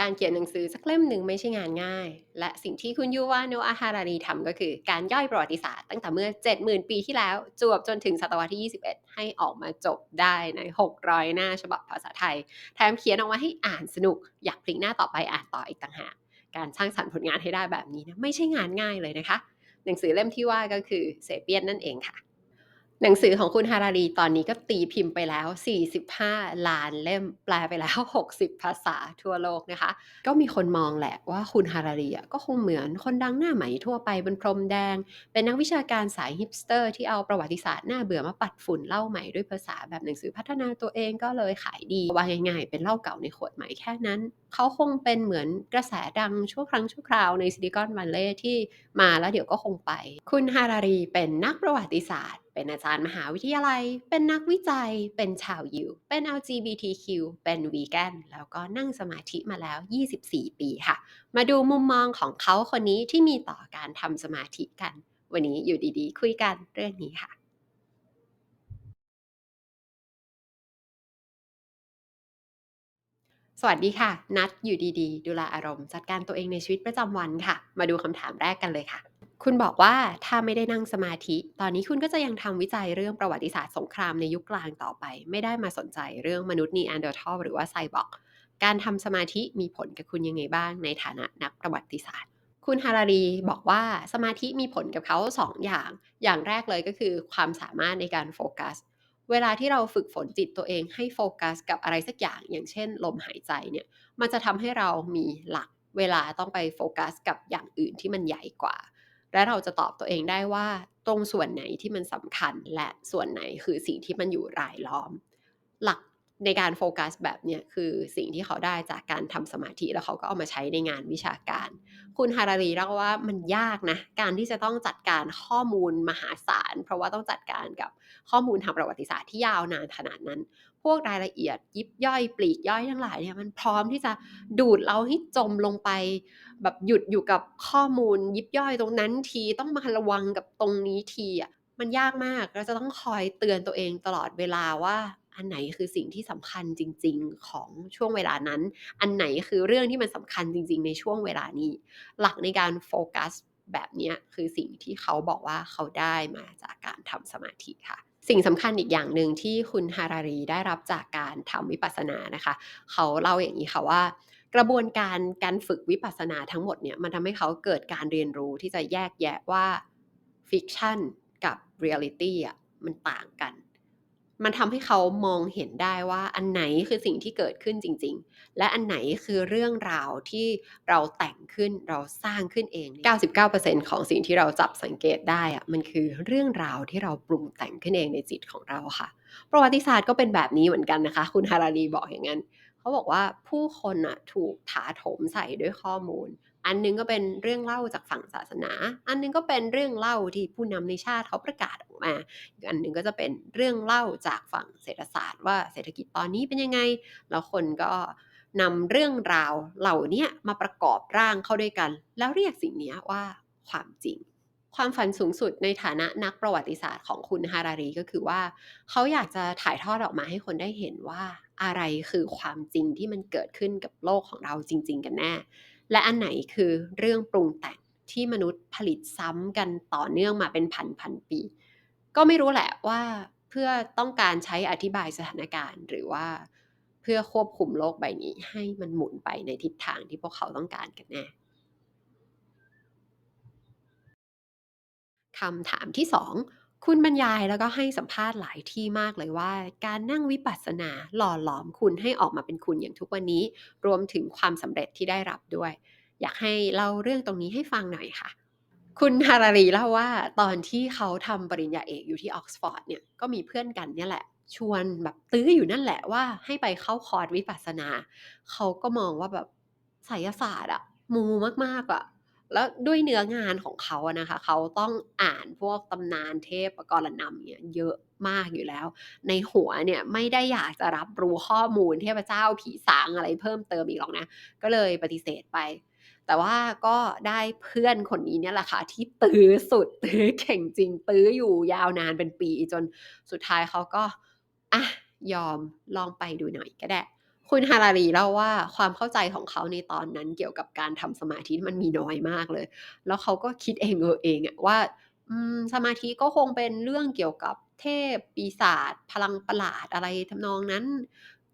การเขียนหนังสือสักเล่มหนึ่งไม่ใช่งานง่าย และสิ่งที่คุณยูวาโนะอาฮารารีทำก็คือการย่อยประวัติศาสตร์ตั้งแต่เมื่อ 70,000 ปีที่แล้ว จวบจนถึงศตวรรษที่ 21 ให้ออกมาจบได้ใน 600 หน้าฉบับภาษาไทย แถมเขียนออกมาให้อ่านสนุก อยากพลิกหน้าต่อไปอ่านต่ออีกต่างหากการสร้างสรรค์ผลงานให้ได้แบบนี้นะไม่ใช่งานง่ายเลยนะคะ หนังสือเล่มที่ว่าก็คือเซเปียนนั่นเองค่ะ หนังสือของคุณฮารารีตอนนี้ก็ตีพิมพ์ไปแล้ว 45 ล้านเล่มแปลไปแล้ว 60 ภาษาทั่วโลกนะคะ ก็มีคนมองแหละว่าคุณฮารารีก็คงเหมือนคนดังหน้าใหม่ทั่วไปบนพรมแดง เป็นนักวิชาการสายฮิปสเตอร์ที่เอาประวัติศาสตร์หน้าเบื่อมาปัดฝุ่นเล่าใหม่ด้วยภาษาแบบหนังสือพัฒนาตัวเองก็เลยขายดีว่าง่ายๆ เป็นเล้าเก่าในขวดใหม่แค่นั้นเขาคงเป็นเหมือนกระแสดังชั่วครั้งชั่วคราวในซิลิคอนวัลเลย์ที่มาแล้วเดี๋ยวก็คงไป คุณฮารารีเป็นนักประวัติศาสตร์ เป็นอาจารย์มหาวิทยาลัย เป็นนักวิจัย เป็นชาวยิว เป็น LGBTQ เป็นวีแกน แล้วก็นั่งสมาธิมาแล้ว 24 ปีค่ะ มาดูมุมมองของเขาคนนี้ที่มีต่อการทำสมาธิกัน วันนี้อยู่ดีๆ คุยกันเรื่องนี้ค่ะสวัสดีค่ะ นัดอยู่ดีๆ ดูแลอารมณ์จัดการตัวเองในชีวิตประจำวันค่ะ มาดูคำถามแรกกันเลยค่ะ คุณบอกว่า ถ้าไม่ได้นั่งสมาธิ ตอนนี้คุณก็จะยังทำวิจัยเรื่องประวัติศาสตร์สงครามในยุคกลางต่อไป ไม่ได้มาสนใจเรื่องมนุษย์นีแอนเดอร์ทัลหรือว่าไซบอร์กการทำสมาธิมีผลกับคุณยังไงบ้าง ในฐานะนักประวัติศาสตร์ คุณฮารารีบอกว่าสมาธิมีผลกับเขาสองอย่าง อย่างแรกเลยก็คือความสามารถในการโฟกัส เวลาที่เราฝึกฝนจิตตัวเองให้โฟกัส กับอะไรสักอย่าง อย่างเช่น ลมหายใจเนี่ย มันจะทำให้เรามีหลัก เวลาต้องไปโฟกัส กับอย่างอื่นที่มันใหญ่กว่า และเราจะตอบตัวเองได้ว่าตรงส่วนไหนที่มันสำคัญและส่วนไหนคือสิ่งที่มันอยู่รายล้อม หลักในการโฟกัสแบบเนี้ยคือสิ่งที่เขาได้จากการทำสมาธิแล้วเขาก็เอามาใช้ในงานวิชาการ คุณฮารารีเล่าว่ามันยากนะ การที่จะต้องจัดการข้อมูลมหาศาล เพราะว่าต้องจัดการกับข้อมูลทางประวัติศาสตร์ที่ยาวนานขนาดนั้น พวกรายละเอียด ยิบย่อยปลีกย่อยทั้งหลายเนี่ยมันพร้อมที่จะดูดเราให้จมลงไป แบบหยุดอยู่กับข้อมูล ยิบย่อยตรงนั้นทีต้องมาระวังกับตรงนี้ทีอะมันยากมากเราจะต้องคอยเตือนตัวเองตลอดเวลาว่าอันไหนคือสิ่งที่สำคัญจริง ๆของช่วงเวลานั้น อันไหนคือเรื่องที่มันสำคัญจริง ๆ ในช่วงเวลานี้ หลักในการโฟกัสแบบนี้คือสิ่งที่เขาบอกว่าเขาได้มาจากการทำสมาธิค่ะ สิ่งสำคัญอีกอย่างหนึ่งที่คุณฮารารีได้รับจากการทำวิปัสสนานะคะ เขาเล่าอย่างนี้ค่ะว่า กระบวนการการฝึกวิปัสสนาทั้งหมดเนี่ยมันทำให้เขาเกิดการเรียนรู้ที่จะแยกแยะว่าฟิกชันกับเรียลิตี้อะมันต่างกัน มันทำให้เขามองเห็นได้ว่าอันไหนคือสิ่งที่เกิดขึ้นจริง ๆ และอันไหนคือเรื่องราวที่เราแต่งขึ้นเราสร้างขึ้นเอง 99%ของสิ่งที่เราจับสังเกตได้อะมันคือเรื่องราวที่เราปรุงแต่งขึ้นเองในจิตของเราค่ะ ประวัติศาสตร์ก็เป็นแบบนี้เหมือนกันนะคะ คุณฮารารีบอกอย่างนั้น เขาบอกว่าผู้คนอะถูกถาโถมใส่ด้วยข้อมูล อันหนึงก็เป็นเรื่องเล่าจากฝั่งศาสนา อันหนึงก็เป็นเรื่องเล่าที่ผู้นำในชาติเขาประกาศออกมาอีกอันหนึ่งก็จะเป็นเรื่องเล่าจากฝั่งเศรษฐศาสตร์ ว่าเศรษฐกิจตอนนี้เป็นยังไง แล้วคนก็นำเรื่องราวเหล่านี้มาประกอบร่างเข้าด้วยกัน แล้วเรียกสิ่งนี้ว่าความจริง ความฝันสูงสุดในฐานะนักประวัติศาสตร์ของคุณฮารารีก็คือว่า เขาอยากจะถ่ายทอดออกมาให้คนได้เห็นว่าอะไรคือความจริงที่มันเกิดขึ้นกับโลกของเราจริง ๆ กันแน่ และอันไหนคือเรื่องปรุงแต่งที่มนุษย์ผลิตซ้ำกันต่อเนื่องมาเป็นพันพันปี ก็ไม่รู้แหละว่าเพื่อต้องการใช้อธิบายสถานการณ์หรือว่าเพื่อควบคุมโลกใบนี้ให้มันหมุนไปในทิศทางที่พวกเขาต้องการกันแน่คำถามที่2 คุณบรรยายแล้วก็ให้สัมภาษณ์หลายที่มากเลยว่า การนั่งวิปัสสนาหล่อหลอมคุณให้ออกมาเป็นคุณอย่างทุกวันนี้ รวมถึงความสำเร็จที่ได้รับด้วย อยากให้เล่าเรื่องตรงนี้ให้ฟังหน่อยค่ะ คุณฮารารีเล่าว่าตอนที่เขาทำปริญญาเอกอยู่ที่ออกซฟอร์ดเนี่ยก็มีเพื่อนกันเนี่ยแหละ ชวนแบบตื้ออยู่นั่นแหละว่าให้ไปเข้าคอร์สวิปัสสนา เขาก็มองว่าแบบไสยศาสตร์อะมูมากๆอะ แล้วด้วยเนื้องานของเขาอะนะคะ เขาต้องอ่านพวกตำนานเทพกรณำเนี่ยเยอะมากอยู่แล้ว ในหัวเนี่ยไม่ได้อยากจะรับรู้ข้อมูลเทพเจ้าผีสางอะไรเพิ่มเติมอีกหรอกนะ ก็เลยปฏิเสธไป แต่ว่าก็ได้เพื่อนคนนี้เนี่ยแหละค่ะที่ตื้อสุดตื้อเก่งจริง ตื้ออยู่ยาวนานเป็นปีจนสุดท้ายเขาก็อะยอมลองไปดูหน่อยก็ได้ คุณฮารารีเล่าว่าความเข้าใจของเขาในตอนนั้นเกี่ยวกับการทำสมาธิมันมีน้อยมากเลย แล้วเขาก็คิดเองเออเองอะว่าอืมสมาธิก็คงเป็นเรื่องเกี่ยวกับเทพปีศาจพลังประหลาดอะไรทำนองนั้น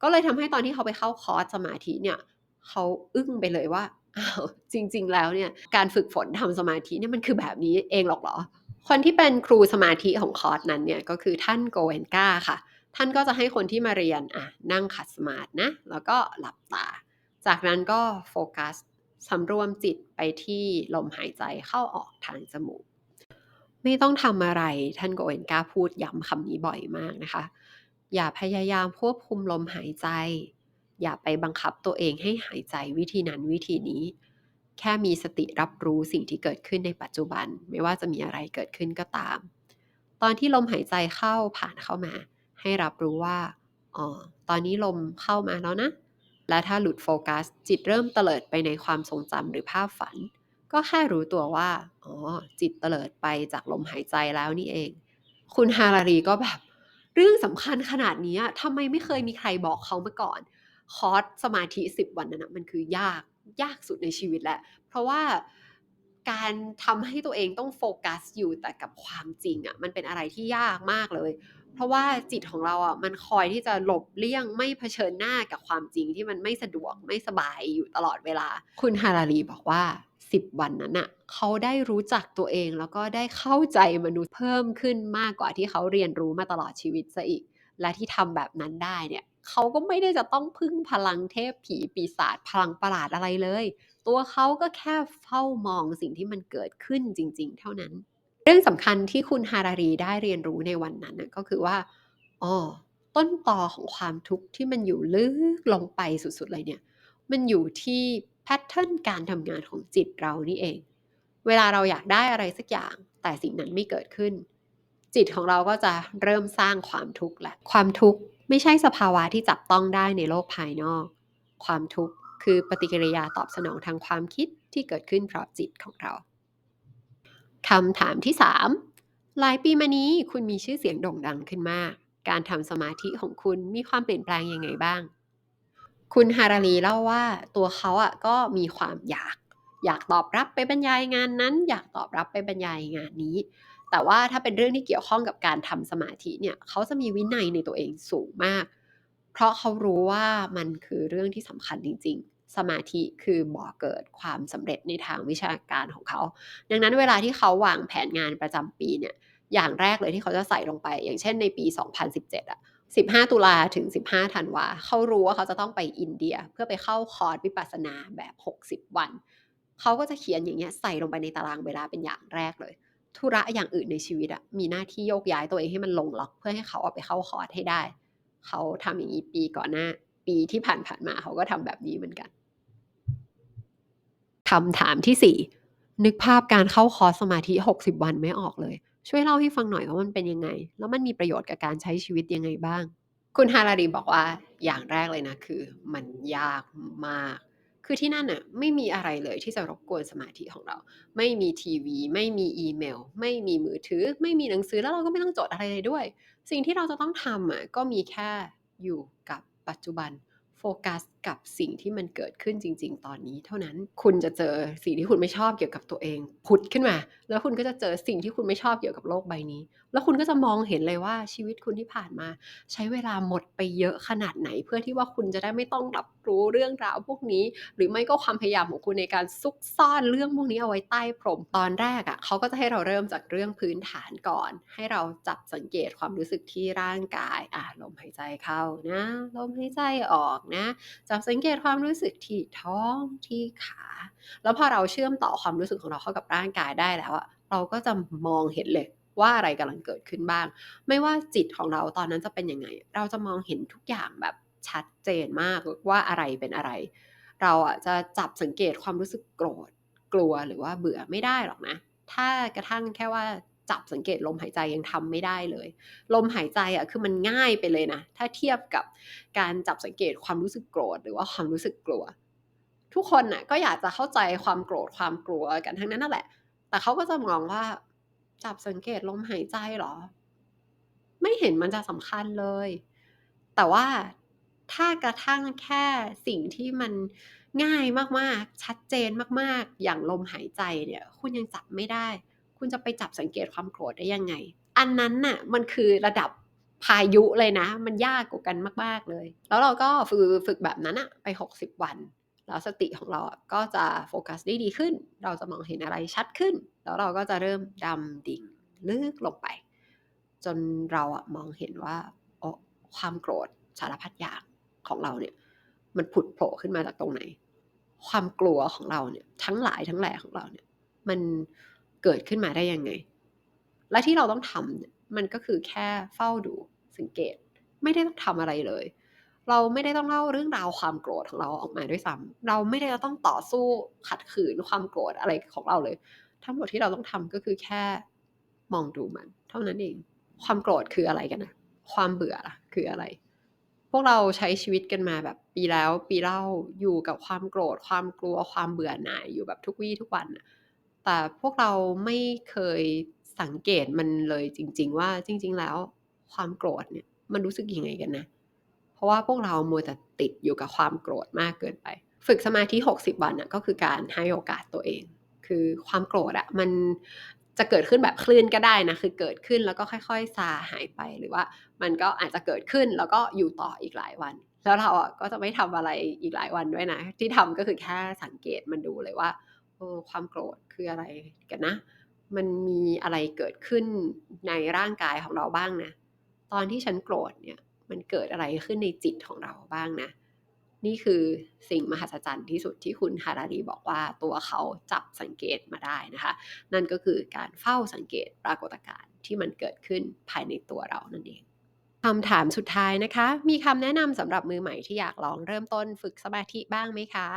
ก็เลยทำให้ตอนที่เขาไปเข้าคอร์สสมาธิเนี่ยเขาอึ้งไปเลยว่าอ้าวจริง ๆ แล้วเนี่ยการฝึกฝนทำสมาธิเนี่ยมันคือแบบนี้เองหรอกเหรอคนที่เป็นครูสมาธิของคอร์สนั้นเนี่ยก็คือท่านโกเวนกาค่ะ ท่านก็จะให้คนที่มาเรียนอะนั่งขัดสมาธินะ แล้วก็หลับตา จากนั้นก็โฟกัสสำรวมจิตไปที่ลมหายใจเข้าออกทางจมูก ไม่ต้องทำอะไรท่านโกเอนกาพูดย้ำคำนี้บ่อยมากนะคะ อย่าพยายามควบคุมลมหายใจ อย่าไปบังคับตัวเองให้หายใจวิธีนั้นวิธีนี้ แค่มีสติรับรู้สิ่งที่เกิดขึ้นในปัจจุบัน ไม่ว่าจะมีอะไรเกิดขึ้นก็ตาม ตอนที่ลมหายใจเข้าผ่านเข้ามา ให้รับรู้ว่าอ๋อตอนนี้ลมเข้ามาแล้วนะ และถ้าหลุดโฟกัส จิตเริ่มเตลิดไปในความทรงจำหรือภาพฝัน ก็แค่รู้ตัวว่าอ๋อจิตเตลิดไปจากลมหายใจแล้วนี่เอง คุณฮารารีก็แบบ เรื่องสำคัญขนาดนี้ทำไมไม่เคยมีใครบอกเขามาก่อน คอร์สสมาธิ 10 วันนั้นนะมันคือยากยากสุดในชีวิตแหละ เพราะว่า การทำให้ตัวเองต้องโฟกัสอยู่แต่กับความจริงอะ่ะมันเป็นอะไรที่ยากมากเลย เพราะว่าจิตของเราอะมันคอยที่จะหลบเลี่ยงไม่เผชิญหน้ากับความจริงที่มันไม่สะดวกไม่สบายอยู่ตลอดเวลา คุณฮารารีบอกว่า 10 วันนั้นอะเขาได้รู้จักตัวเองแล้วก็ได้เข้าใจมนุษย์เพิ่มขึ้นมากกว่าที่เขาเรียนรู้มาตลอดชีวิตซะอีก และที่ทำแบบนั้นได้เนี่ยเขาก็ไม่ได้จะต้องพึ่งพลังเทพผีปีศาจพลังประหลาดอะไรเลย ตัวเขาก็แค่เฝ้ามองสิ่งที่มันเกิดขึ้นจริง ๆ เท่านั้น เรื่องสำคัญที่คุณฮารารีได้เรียนรู้ในวันนั้นนะก็คือว่าอ๋อต้นตอของความทุกข์ที่มันอยู่ลึกลงไปสุดๆเลยเนี่ย มันอยู่ที่แพทเทิร์นการทำงานของจิตเรานี่เอง เวลาเราอยากได้อะไรสักอย่าง แต่สิ่งนั้นไม่เกิดขึ้น จิตของเราก็จะเริ่มสร้างความทุกข์แหละ ความทุกข์ไม่ใช่สภาวะที่จับต้องได้ในโลกภายนอก ความทุกข์ คือปฏิกิริยาตอบสนองทางความคิดที่เกิดขึ้นเพราะจิตของเราคำถามที่ 3 หลายปีมานี้คุณมีชื่อเสียงโด่งดังขึ้นมาก การทำสมาธิของคุณมีความเปลี่ยนแปลงยังไงบ้าง คุณฮารารีเล่าว่าตัวเขาอะก็มีความอยาก อยากตอบรับไปบรรยายงานนั้น อยากตอบรับไปบรรยายงานนี้ แต่ว่าถ้าเป็นเรื่องที่เกี่ยวข้องกับการทำสมาธิเนี่ยเขาจะมีวินัยในตัวเองสูงมาก เพราะเขารู้ว่ามันคือเรื่องที่สำคัญจริง ๆ สมาธิคือบ่อเกิดความสำเร็จในทางวิชาการของเขา ดังนั้นเวลาที่เขาวางแผนงานประจำปีเนี่ยอย่างแรกเลยที่เขาจะใส่ลงไป อย่างเช่นในปี 2017อะ15 ตุลาถึง 15 ธันวาเขารู้ว่าเขาจะต้องไปอินเดียเพื่อไปเข้าคอร์สวิปัสสนาแบบ 60 วัน เขาก็จะเขียนอย่างเงี้ยใส่ลงไปในตารางเวลาเป็นอย่างแรกเลย ธุระอย่างอื่นในชีวิตอะมีหน้าที่โยกย้ายตัวเองให้มันลงล็อกเพื่อให้เขาเอาไปเข้าคอร์สให้ได้ เขาทำอย่างนี้ปีก่อนหน้า ปีที่ผ่านๆมาเขาก็ทำแบบนี้เหมือนกัน คำถามที่ 4 นึกภาพการเข้าคอร์สสมาธิ 60 วันไม่ออกเลย ช่วยเล่าให้ฟังหน่อยว่ามันเป็นยังไง แล้วมันมีประโยชน์กับการใช้ชีวิตยังไงบ้าง คุณฮารารีบอกว่าอย่างแรกเลยนะคือ มันยากมากคือที่นั่นน่ะไม่มีอะไรเลยที่จะรบกวนสมาธิของเรา ไม่มีทีวี ไม่มีอีเมล ไม่มีมือถือ ไม่มีหนังสือแล้วเราก็ไม่ต้องจดอะไรเลยด้วย สิ่งที่เราจะต้องทำอะก็มีแค่อยู่กับปัจจุบันโฟกัส กับสิ่งที่มันเกิดขึ้นจริง ๆ ตอนนี้เท่านั้นคุณจะเจอสิ่งที่คุณไม่ชอบเกี่ยวกับตัวเองผุดขึ้นมา แล้วคุณก็จะเจอสิ่งที่คุณไม่ชอบเกี่ยวกับโลกใบนี้ แล้วคุณก็จะมองเห็นเลยว่าชีวิตคุณที่ผ่านมา ใช้เวลาหมดไปเยอะขนาดไหน เพื่อที่ว่าคุณจะได้ไม่ต้องรับรู้เรื่องราวพวกนี้ หรือไม่ก็ความพยายามของคุณในการซุกซ่อนเรื่องพวกนี้เอาไว้ใต้พรมตอนแรกอะ่ะเขาก็จะให้เราเริ่มจากเรื่องพื้นฐานก่อน ให้เราจับสังเกตความรู้สึกที่ร่างกายอะลมหายใจเข้านะลมหายใจออกนะจับสังเกตความรู้สึกที่ท้องที่ขา แล้วพอเราเชื่อมต่อความรู้สึกของเราเข้ากับร่างกายได้แล้วอะเราก็จะมองเห็นเลยว่าอะไรกำลังเกิดขึ้นบ้าง ไม่ว่าจิตของเราตอนนั้นจะเป็นยังไง เราจะมองเห็นทุกอย่างแบบชัดเจนมากว่าอะไรเป็นอะไร เราอะจะจับสังเกตความรู้สึกโกรธ กลัวหรือว่าเบื่อไม่ได้หรอกนะ ถ้ากระทั่งแค่ว่า จับสังเกตลมหายใจยังทำไม่ได้เลย ลมหายใจอะคือมันง่ายไปเลยนะ ถ้าเทียบกับการจับสังเกตความรู้สึกโกรธหรือว่าความรู้สึกกลัว ทุกคนน่ะก็อยากจะเข้าใจความโกรธความกลัวกันทั้งนั้นนั่นแหละ แต่เขาก็จะมองว่า จับสังเกตลมหายใจหรอ ไม่เห็นมันจะสำคัญเลย แต่ว่าถ้ากระทั่งแค่สิ่งที่มันง่ายมากๆ ชัดเจนมากๆ อย่างลมหายใจเนี่ย คุณยังจับไม่ได้ คุณจะไปจับสังเกตความโกรธได้ยังไง อันนั้นน่ะมันคือระดับพายุเลยนะ มันยากกว่ากันมาก ๆเลย แล้วเราก็ฝึกฝึกแบบนั้นอะไป 60 วัน แล้วสติของเราอะก็จะโฟกัสได้ดีขึ้น เราจะมองเห็นอะไรชัดขึ้น แล้วเราก็จะเริ่มดำดิ่งลึกลงไป จนเราอะมองเห็นว่าอ๋อความโกรธสารพัดอย่างของเราเนี่ย มันผุดโผล่ขึ้นมาจากตรงไหน ความกลัวของเราเนี่ย ทั้งหลายทั้งแหล่ของเราเนี่ย มัน เกิดขึ้นมาได้ยังไง และที่เราต้องทำมันก็คือแค่เฝ้าดูสังเกต ไม่ได้ต้องทำอะไรเลย เราไม่ได้ต้องเล่าเรื่องราวความโกรธของเราออกมาด้วยซ้ำเราไม่ได้ต้องต่อสู้ขัดขืนความโกรธอะไรของเราเลย ทั้งหมดที่เราต้องทำก็คือแค่มองดูมัน เท่านั้นเอง ความโกรธคืออะไรกันนะความเบื่อล่ะ คืออะไร พวกเราใช้ชีวิตกันมาแบบปีแล้วปีเล่าอยู่กับความโกรธ ความกลัวความเบื่อหน่ายอยู่แบบทุกวี่ทุกวันนะ แต่พวกเราไม่เคยสังเกตมันเลยจริง ๆ ว่าจริง ๆ แล้ว ความโกรธเนี่ยมันรู้สึกยังไงกันนะ เพราะว่าพวกเรามัวแต่ติดอยู่กับความโกรธมากเกินไป ฝึกสมาธิ 60 วันน่ะก็คือการให้โอกาสตัวเอง คือความโกรธอะมันจะเกิดขึ้นแบบคลื่นก็ได้นะ คือเกิดขึ้นแล้วก็ค่อยๆซาหายไปหรือว่า มันก็อาจจะเกิดขึ้นแล้วก็อยู่ต่ออีกหลายวัน แล้วเราอะก็จะไม่ทำอะไรอีกหลายวันด้วยนะ ที่ทำก็คือแค่สังเกตมันดูเลยว่า เออความโกรธคืออะไรกันนะ มันมีอะไรเกิดขึ้นในร่างกายของเราบ้างนะ ตอนที่ฉันโกรธเนี่ยมันเกิดอะไรขึ้นในจิตของเราบ้างนะ นี่คือสิ่งมหัศจรรย์ที่สุดที่คุณฮารารีบอกว่าตัวเขาจับสังเกตมาได้นะคะ นั่นก็คือการเฝ้าสังเกตปรากฏการณ์ที่มันเกิดขึ้นภายในตัวเรานั่นเองคำถามสุดท้ายนะคะ มีคำแนะนำสำหรับมือใหม่ที่อยากลองเริ่มต้นฝึกสมาธิบ้างไหมคะ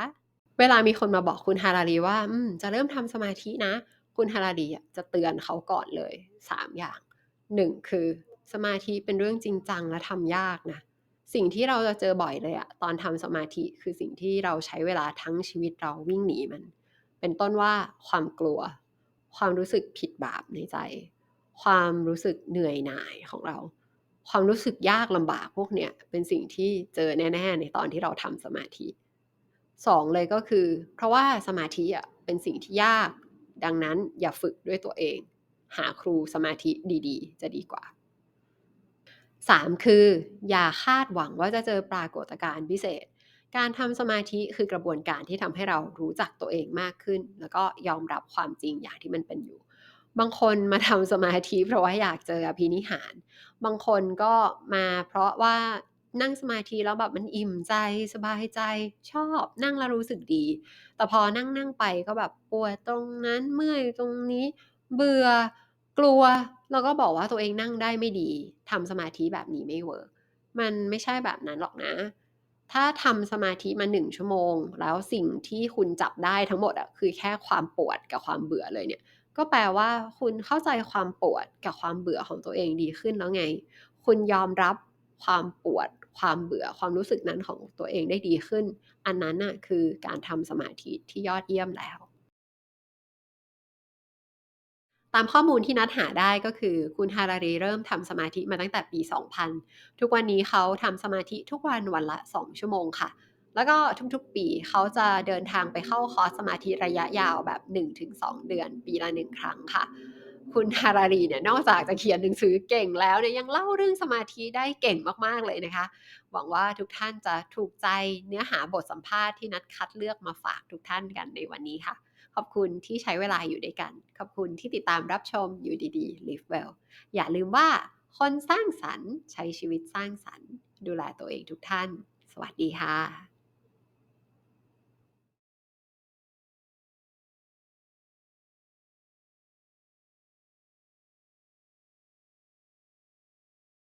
เวลามีคนมาบอกคุณฮารารีว่า อืม จะเริ่มทำสมาธินะ คุณฮารารีจะเตือนเขาก่อนเลย3อย่าง1คือสมาธิเป็นเรื่องจริงจังและทำยากนะสิ่งที่เราจะเจอบ่อยเลยอะตอนทำสมาธิคือสิ่งที่เราใช้เวลาทั้งชีวิตเราวิ่งหนีมัน เป็นต้นว่าความกลัว ความรู้สึกผิดบาปในใจ ความรู้สึกเหนื่อยหน่ายของเรา ความรู้สึกยากลำบากพวกเนี้ยเป็นสิ่งที่เจอแน่ ๆ ในตอนที่เราทำสมาธิ 2เลยก็คือ เพราะว่าสมาธิอะเป็นสิ่งที่ยาก ดังนั้นอย่าฝึกด้วยตัวเอง หาครูสมาธิดีๆ จะดีกว่า3คืออย่าคาดหวังว่าจะเจอปรากฏการณ์พิเศษ การทำสมาธิคือกระบวนการที่ทำให้เรารู้จักตัวเองมากขึ้น แล้วก็ยอมรับความจริงอย่างที่มันเป็นอยู่ บางคนมาทำสมาธิเพราะว่าอยากเจออภินิหาร บางคนก็มาเพราะว่า นั่งสมาธิแล้วแบบมันอิ่มใจสบายใจชอบนั่งแล้วรู้สึกดี แต่พอนั่งๆไปก็แบบปวดตรงนั้นเมื่อยตรงนี้เบื่อกลัว แล้วก็บอกว่าตัวเองนั่งได้ไม่ดีทำสมาธิแบบนี้ไม่เวิร์กมันไม่ใช่แบบนั้นหรอกนะ ถ้าทำสมาธิมา1ชั่วโมง แล้วสิ่งที่คุณจับได้ทั้งหมดอะคือแค่ความปวดกับความเบื่อเลยเนี่ย ก็แปลว่าคุณเข้าใจความปวดกับความเบื่อของตัวเองดีขึ้นแล้วไง คุณยอมรับความปวด ความเบื่อความรู้สึกนั้นของตัวเองได้ดีขึ้น อันนั้นน่ะคือการทำสมาธิที่ยอดเยี่ยมแล้ว ตามข้อมูลที่นัดหาได้ก็คือ คุณฮารารีเริ่มทำสมาธิมาตั้งแต่ปี 2000 ทุกวันนี้เขาทำสมาธิทุกวันวันละ 2 ชั่วโมงค่ะแล้วก็ทุกๆ ปีเขาจะเดินทางไปเข้าคอร์สสมาธิระยะยาวแบบ 1-2 เดือน ปีละ1ครั้งค่ะ คุณฮารารีเนี่ยนอกจากจะเขียนหนังสือเก่งแล้วเนี่ยยังเล่าเรื่องสมาธิได้เก่งมากๆเลยนะคะ หวังว่าทุกท่านจะถูกใจเนื้อหาบทสัมภาษณ์ที่นัดคัดเลือกมาฝากทุกท่านกันในวันนี้ค่ะ ขอบคุณที่ใช้เวลาอยู่ด้วยกัน ขอบคุณที่ติดตามรับชมอยู่ดีๆ Live Well อย่าลืมว่าคนสร้างสรรค์ใช้ชีวิตสร้างสรรค์ ดูแลตัวเองทุกท่าน สวัสดีค่ะ